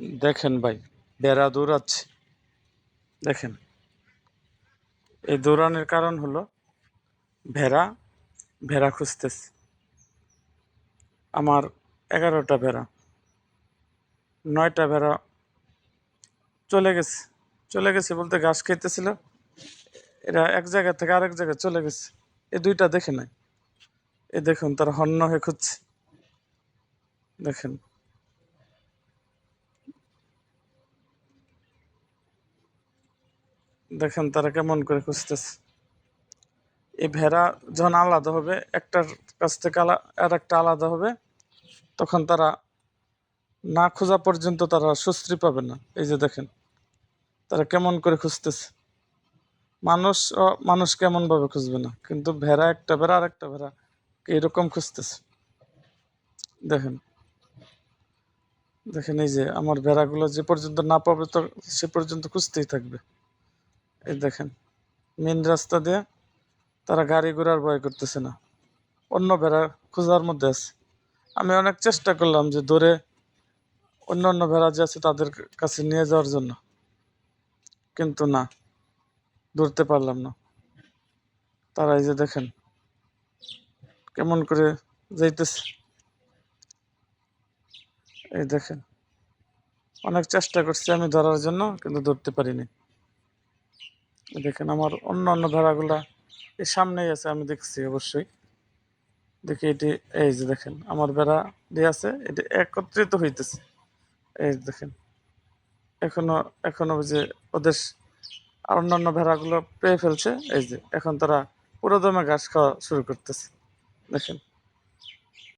দেখেন ভাই, বেড়া দৌড়াচ্ছে। দেখেন, এই দৌড়ানোর কারণ হলো ভেড়া ভেড়া খুঁজতেছে। আমার এগারোটা ভেড়া, নয়টা ভেড়া চলে গেছে। চলে গেছে বলতে ঘাস খাইতেছিল, এরা এক জায়গা থেকে আরেক জায়গায় চলে গেছে। এ দুইটা দেখে নাই। এ দেখুন, তারা হন্য হয়ে খুঁজছে। দেখেন দেখেন তারা কেমন করে খুঁজতেছে। এই ভেড়া যখন আলাদা হবে, একটার কাছ থেকে আর একটা আলাদা হবে, তখন তারা না খোঁজা পর্যন্ত তারা সুশ্রী পাবে না। এই যে দেখেন, তারা কেমন করে খুঁজতেছে। মানুষ মানুষ কেমনভাবে খুঁজবে না, কিন্তু ভেড়া একটা ভেড়া, আর একটা ভেড়া এইরকম খুঁজতেছে। দেখেন দেখেন এই যে আমার ভেড়াগুলো যে পর্যন্ত না পাবে, তো সে পর্যন্ত খুঁজতেই থাকবে। এই দেখেন মেন রাস্তা দিয়ে তারা গাড়ি ঘোড়ার ভয় করতেছে না। অন্য ভেড়া খোঁজার মধ্যে আছে। আমি অনেক চেষ্টা করলাম যে ধরে অন্য অন্য ভেড়া যে আছে তাদের কাছে নিয়ে যাওয়ার জন্য। কিন্তু না, ধরতে পারলাম না। তারা এই যে দেখেন, কেমন করে যাইতেছে। এই দেখেন, অনেক চেষ্টা করছি আমি ধরার জন্য, কিন্তু ধরতে পারিনি। দেখেন আমার অন্য অন্য ভেড়াগুলা এই সামনেই আছে, আমি দেখছি অবশ্যই। দেখি এটি, এই যে দেখেন, আমার ভেড়া দিয়ে আছে, এটি একত্রিত হইতেছে। এই দেখেন, এখনও এখনও যে ওদের আর অন্যান্য ভেড়াগুলো পেয়ে ফেলছে, এই যে এখন তারা পুরো দমে ঘাস খাওয়া শুরু করতেছে। দেখেন